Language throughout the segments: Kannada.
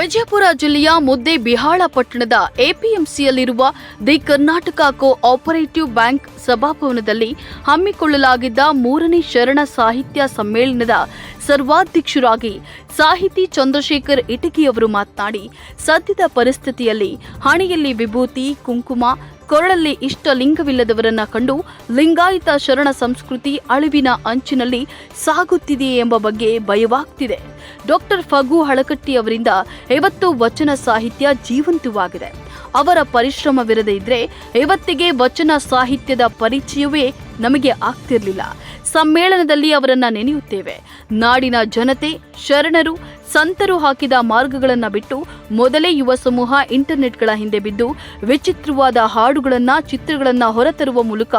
ವಿಜಯಪುರ ಜಿಲ್ಲೆಯ ಮುದ್ದೆ ಬಿಹಾಳ ಪಟ್ಟಣದ ಎಪಿಎಂಸಿಯಲ್ಲಿರುವ the Karnataka cooperative bank ಸಭಾಭವನದಲ್ಲಿ ಹಮ್ಮಿಕೊಳ್ಳಲಾಗಿದ್ದ ಮೂರನೇ ಶರಣ ಸಾಹಿತ್ಯ ಸಮ್ಮೇಳನದ ಸರ್ವಾಧ್ಯಕ್ಷರಾಗಿ ಸಾಹಿತಿ ಚಂದ್ರಶೇಖರ್ ಇಟಗಿಯವರು ಮಾತನಾಡಿ, ಸದ್ಯದ ಪರಿಸ್ಥಿತಿಯಲ್ಲಿ ಹಣೆಯಲ್ಲಿ ವಿಭೂತಿ, ಕುಂಕುಮ ಕೊರಳಲ್ಲಿ ಇಷ್ಟ ಲಿಂಗವಿಲ್ಲದವರನ್ನ ಕಂಡು ಲಿಂಗಾಯತ ಶರಣ ಸಂಸ್ಕೃತಿ ಅಳಿವಿನ ಅಂಚಿನಲ್ಲಿ ಸಾಗುತ್ತಿದೆ ಎಂಬ ಬಗ್ಗೆ ಭಯವಾಗ್ತಿದೆ. ಡಾಕ್ಟರ್ ಫಗು ಹಳಕಟ್ಟಿ ಅವರಿಂದ ಇವತ್ತು ವಚನ ಸಾಹಿತ್ಯ ಜೀವಂತವಾಗಿದೆ. ಅವರ ಪರಿಶ್ರಮವಿರದೇ ಇದ್ರೆ ಇವತ್ತಿಗೆ ವಚನ ಸಾಹಿತ್ಯದ ಪರಿಚಯವೇ ನಮಗೆ ಆಗ್ತಿರಲಿಲ್ಲ. ಸಮ್ಮೇಳನದಲ್ಲಿ ಅವರನ್ನ ನೆನೆಯುತ್ತೇವೆ. ನಾಡಿನ ಜನತೆ, ಶರಣರು ಸಂತರು ಹಾಕಿದ ಮಾರ್ಗಗಳನ್ನು ಬಿಟ್ಟು ಮೊದಲೇ ಯುವ ಸಮೂಹ ಇಂಟರ್ನೆಟ್ಗಳ ಹಿಂದೆ ಬಿದ್ದು ವಿಚಿತ್ರವಾದ ಹಾಡುಗಳನ್ನು, ಚಿತ್ರಗಳನ್ನು ಹೊರತರುವ ಮೂಲಕ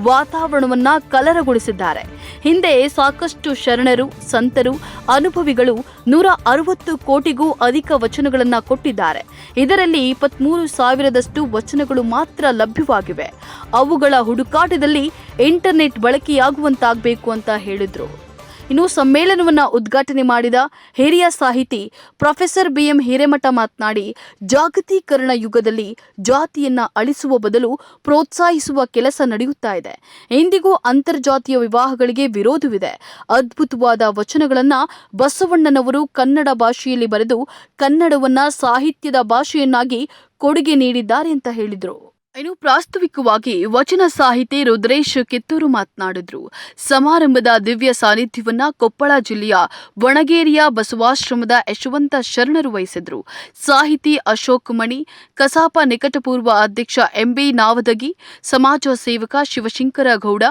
ವಾತಾವರಣವನ್ನ ಕಲರಗೊಳಿಸಿದ್ದಾರೆ. ಹಿಂದೆ ಸಾಕಷ್ಟು ಶರಣರು, ಸಂತರು, ಅನುಭವಿಗಳು ನೂರ ಅರವತ್ತು ಕೋಟಿಗೂ ಅಧಿಕ ವಚನಗಳನ್ನು ಕೊಟ್ಟಿದ್ದಾರೆ. ಇದರಲ್ಲಿ ಇಪ್ಪತ್ಮೂರು ಸಾವಿರದಷ್ಟು ವಚನಗಳು ಮಾತ್ರ ಲಭ್ಯವಾಗಿವೆ. ಅವುಗಳ ಹುಡುಕಾಟದಲ್ಲಿ ಇಂಟರ್ನೆಟ್ ಬಳಕೆಯಾಗುವಂತಾಗಬೇಕು ಅಂತ ಹೇಳಿದ್ರು. ಇನ್ನು ಸಮ್ಮೇಳನವನ್ನು ಉದ್ಘಾಟನೆ ಮಾಡಿದ ಹಿರಿಯ ಸಾಹಿತಿ ಪ್ರೊಫೆಸರ್ ಬಿಎಂ ಹಿರೇಮಠ ಮಾತನಾಡಿ, ಜಾಗತೀಕರಣ ಯುಗದಲ್ಲಿ ಜಾತಿಯನ್ನ ಅಳಿಸುವ ಬದಲು ಪ್ರೋತ್ಸಾಹಿಸುವ ಕೆಲಸ ನಡೆಯುತ್ತಾ ಇದೆ. ಇಂದಿಗೂ ಅಂತರ್ಜಾತೀಯ ವಿವಾಹಗಳಿಗೆ ವಿರೋಧವಿದೆ. ಅದ್ಭುತವಾದ ವಚನಗಳನ್ನು ಬಸವಣ್ಣನವರು ಕನ್ನಡ ಭಾಷೆಯಲ್ಲಿ ಬರೆದು ಕನ್ನಡವನ್ನ ಸಾಹಿತ್ಯದ ಭಾಷೆಯನ್ನಾಗಿ ಕೊಡುಗೆ ನೀಡಿದ್ದಾರೆ ಅಂತ ಹೇಳಿದರು. ಇನ್ನು ಪ್ರಾಸ್ತಾವಿಕವಾಗಿ ವಚನ ಸಾಹಿತಿ ರುದ್ರೇಶ್ ಕಿತ್ತೂರು ಮಾತನಾಡಿದರು. ಸಮಾರಂಭದ ದಿವ್ಯ ಸಾನ್ನಿಧ್ಯವನ್ನ ಕೊಪ್ಪಳ ಜಿಲ್ಲೆಯ ವಣಗೇರಿಯ ಬಸವಾಶ್ರಮದ ಯಶವಂತ ಶರಣರು ವಹಿಸಿದ್ರು. ಸಾಹಿತಿ ಅಶೋಕ್ ಮಣಿ, ಕಸಾಪ ನಿಕಟಪೂರ್ವ ಅಧ್ಯಕ್ಷ ಎಂಬಿ ನಾವದಗಿ, ಸಮಾಜ ಸೇವಕ Shivashankar Gowda,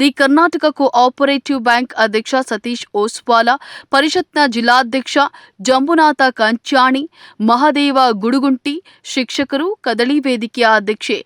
the Karnataka cooperative bank ಅಧ್ಯಕ್ಷ ಸತೀಶ್ ಓಸ್ವಾಲ, ಪರಿಷತ್ನ ಜಿಲ್ಲಾಧ್ಯಕ್ಷ ಜಂಬುನಾಥ ಕಂಚಾಣಿ, ಮಹಾದೇವ ಗುಡುಗುಂಟಿ, ಶಿಕ್ಷಕರು, ಕದಳಿ ವೇದಿಕೆಯ ಅಧ್ಯಕ್ಷೆ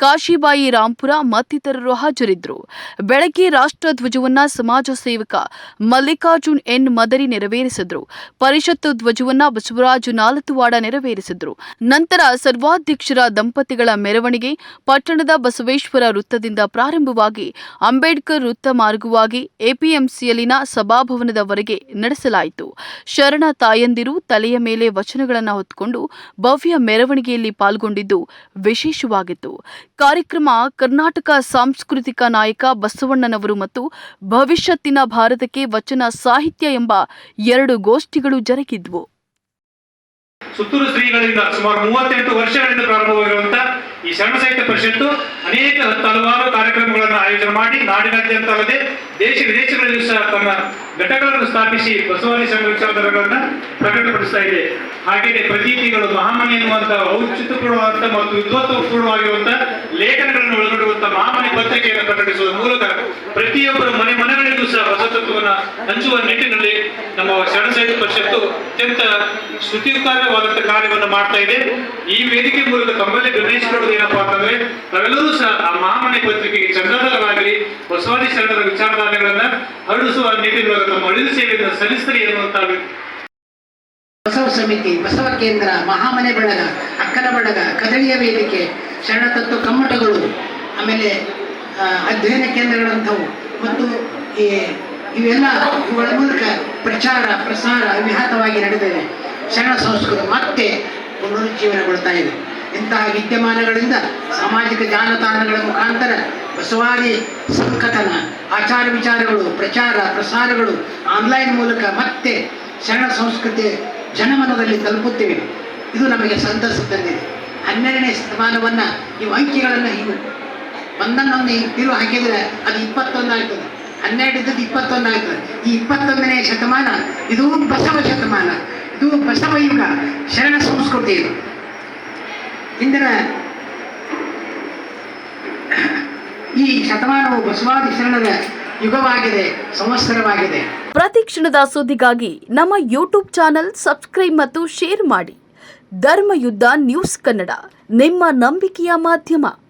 ಕಾಶಿಬಾಯಿ ರಾಂಪುರ ಮತ್ತಿತರರು ಹಾಜರಿದ್ದರು. ಬೆಳಗ್ಗೆ ರಾಷ್ಟ್ರಧ್ವಜವನ್ನ ಸಮಾಜ ಸೇವಕ ಮಲ್ಲಿಕಾರ್ಜುನ್ ಎನ್ ಮದರಿ ನೆರವೇರಿಸಿದರು. ಪರಿಷತ್ತು ಧ್ವಜವನ್ನ ಬಸವರಾಜು ನಾಲತುವಾಡ ನೆರವೇರಿಸಿದರು. ನಂತರ ಸರ್ವಾಧ್ಯಕ್ಷರ ದಂಪತಿಗಳ ಮೆರವಣಿಗೆ ಪಟ್ಟಣದ ಬಸವೇಶ್ವರ ವೃತ್ತದಿಂದ ಪ್ರಾರಂಭವಾಗಿ ಅಂಬೇಡ್ಕರ್ ವೃತ್ತ ಮಾರ್ಗವಾಗಿ ಎಪಿಎಂಸಿಯಲ್ಲಿನ ಸಭಾಭವನದವರೆಗೆ ನಡೆಸಲಾಯಿತು. ಶರಣ ತಾಯಂದಿರು ತಲೆಯ ಮೇಲೆ ವಚನಗಳನ್ನು ಹೊತ್ತುಕೊಂಡು ಭವ್ಯ ಮೆರವಣಿಗೆಯಲ್ಲಿ ಪಾಲ್ಗೊಂಡಿದ್ದು ವಿಶೇಷವಾಗಿತ್ತು. ಕಾರ್ಯಕ್ರಮ ಕರ್ನಾಟಕ ಸಾಂಸ್ಕೃತಿಕ ನಾಯಕ ಬಸವಣ್ಣನವರು ಮತ್ತು ಭವಿಷ್ಯತ್ತಿನ ಭಾರತಕ್ಕೆ ವಚನ ಸಾಹಿತ್ಯ ಎಂಬ ಎರಡು ಗೋಷ್ಠಿಗಳು ಜರುಗಿದ್ವು. ಸುತ್ತೂರು ಶ್ರೀಗಳಿಂದ ಸುಮಾರು ಮೂವತ್ತೆಂಟು ವರ್ಷಗಳಿಂದ ಪ್ರಾರಂಭವಾಗಿರುವಂತ ಈ ಶರಣ ಸಾಹಿತ್ಯ ಪರಿಷತ್ತು ಅನೇಕ ಹಲವಾರು ಕಾರ್ಯಕ್ರಮಗಳನ್ನು ಆಯೋಜನೆ ಮಾಡಿ ನಾಡಿನಾದ್ಯಂತ ಅಲ್ಲದೆ ದೇಶ ವಿದೇಶಗಳಲ್ಲಿ ಸಹ ತನ್ನ ಘಟಕಗಳನ್ನು ಸ್ಥಾಪಿಸಿ ಬಸವಾದಿ ಸಂಘ ವಿಚಾರಗಳನ್ನು ಪ್ರಕಟಪಡಿಸ್ತಾ ಇದೆ. ಹಾಗೆಯೇ ಪ್ರತೀತಿಗಳು ಮಹಾಮನಿ ಎನ್ನುವಂತಹ ಔಚಿತ್ಯಪೂರ್ಣವಾದಂತ ಮತ್ತು ವಿದ್ವತ್ವಪೂರ್ಣವಾಗಿರುವಂತಹ ಲೇಖನಗಳನ್ನು ಒಳಗೊಂಡಿರುವಂತಹ ಮಹಾಮನಿ ಪತ್ರಿಕೆಯನ್ನು ಪ್ರಕಟಿಸುವ ಮೂಲಕ ಪ್ರತಿಯೊಬ್ಬರ ಮನೆ ಮನೆಗಳಿಗೂ ತತ್ವವನ್ನು ಹಂಚುವ ನಿಟ್ಟಿನಲ್ಲಿ ನಮ್ಮ ಶರಣ ಸಾಹಿತ್ಯ ಪರಿಷತ್ತು ಅತ್ಯಂತ ಶ್ರುತಿಯುತವಾದಂಥ ಕಾರ್ಯವನ್ನು ಮಾಡ್ತಾ ಇದೆ. ಈ ವೇದಿಕೆ ಮೂಲಕ ತಮ್ಮಲ್ಲಿ ನಿರ್ಣಯಿಸಿಕೊಳ್ಳೋದು ಏನಪ್ಪಾ ಅಂತಂದ್ರೆ ನಾವೆಲ್ಲರೂ ಸಹ ಆ ಮಹಾಮನೆ ಪತ್ರಿಕೆಗೆ ಚಂದಾದಾರರಾಗಲಿ, ಬಸವಾದಿ ಶರಣರ ವಿಚಾರಧಾರೆಗಳನ್ನ ಹರಡಿಸುವ ನಿಟ್ಟಿನೊಳಗೆ ತಮ್ಮ ಅಳಿಲು ಸೇವೆಯನ್ನು ಸಲ್ಲಿಸ್ತಾರೆ ಎನ್ನುವಂತ ಬಸವ ಸಮಿತಿ, ಬಸವ ಕೇಂದ್ರ, ಮಹಾಮನೆ ಬಳಗ, ಅಕ್ಕನ ಬಳಗ, ಕದಳಿಯ ವೇದಿಕೆ ಶರಣತತ್ವ ಕಮ್ಮಟಗಳು, ಆಮೇಲೆ ಅಧ್ಯಯನ ಕೇಂದ್ರಗಳಂಥವು, ಮತ್ತು ಈ ಇವೆಲ್ಲ ಇವುಗಳ ಮೂಲಕ ಪ್ರಚಾರ, ಪ್ರಸಾರ ವಿಹತವಾಗಿ ನಡೆದಿದೆ ಶರಣ ಸಂಸ್ಕೃತಿ ಮತ್ತೆ ಪುನರುಜ್ಜೀವನಗೊಳ್ತಾ ಇದೆ. ಇಂತಹ ವಿದ್ಯಮಾನಗಳಿಂದ ಸಾಮಾಜಿಕ ಜಾಲತಾಣಗಳ ಮುಖಾಂತರ ಬಸವಾದಿ ಸಂಕಥನ ಆಚಾರ ವಿಚಾರಗಳು, ಪ್ರಚಾರ, ಪ್ರಸಾರಗಳು ಆನ್ಲೈನ್ ಮೂಲಕ ಮತ್ತೆ ಶರಣ ಸಂಸ್ಕೃತಿ ಜನಮನದಲ್ಲಿ ತಲುಪುತ್ತಿವೆ. ಇದು ನಮಗೆ ಸಂತಸ ತಂದಿದೆ. ಹನ್ನೆರಡನೇ ಶತಮಾನವನ್ನು ಈ ಅಂಕಿಗಳನ್ನು ಹೀಗೆ ಒಂದನ್ನೊಂದು ತಿರು ಹಾಕಿದರೆ ಅದು ಇಪ್ಪತ್ತೊಂದು ಆಗ್ತದೆ ಹನ್ನೆರಡು ಇಪ್ಪತ್ತೊಂದು ಆಯ್ತು ಈ ಇಪ್ಪತ್ತೊಂದನೇ ಶತಮಾನ, ಇದು ಬಸವ ಶತಮಾನ, ಇದು ಬಸವ ಯುಗ. ಶರಣ ಸಂಸ್ಕೃತಿ ಇದು. ಇಂದಿನ ಈ ಶತಮಾನವು ಬಸವಾದಿ ಶರಣದ ಯುಗವಾಗಿದೆ, ಸಂವತ್ಸರವಾಗಿದೆ. ಪ್ರತಿ ಕ್ಷಣದ ಸುದ್ದಿಗಾಗಿ ನಮ್ಮ ಯೂಟ್ಯೂಬ್ ಚಾನೆಲ್ ಸಬ್ಸ್ಕ್ರೈಬ್ ಮತ್ತು ಶೇರ್ ಮಾಡಿ. ಧರ್ಮಯುದ್ಧ ನ್ಯೂಸ್ ಕನ್ನಡ, ನಿಮ್ಮ ನಂಬಿಕೆಯ ಮಾಧ್ಯಮ.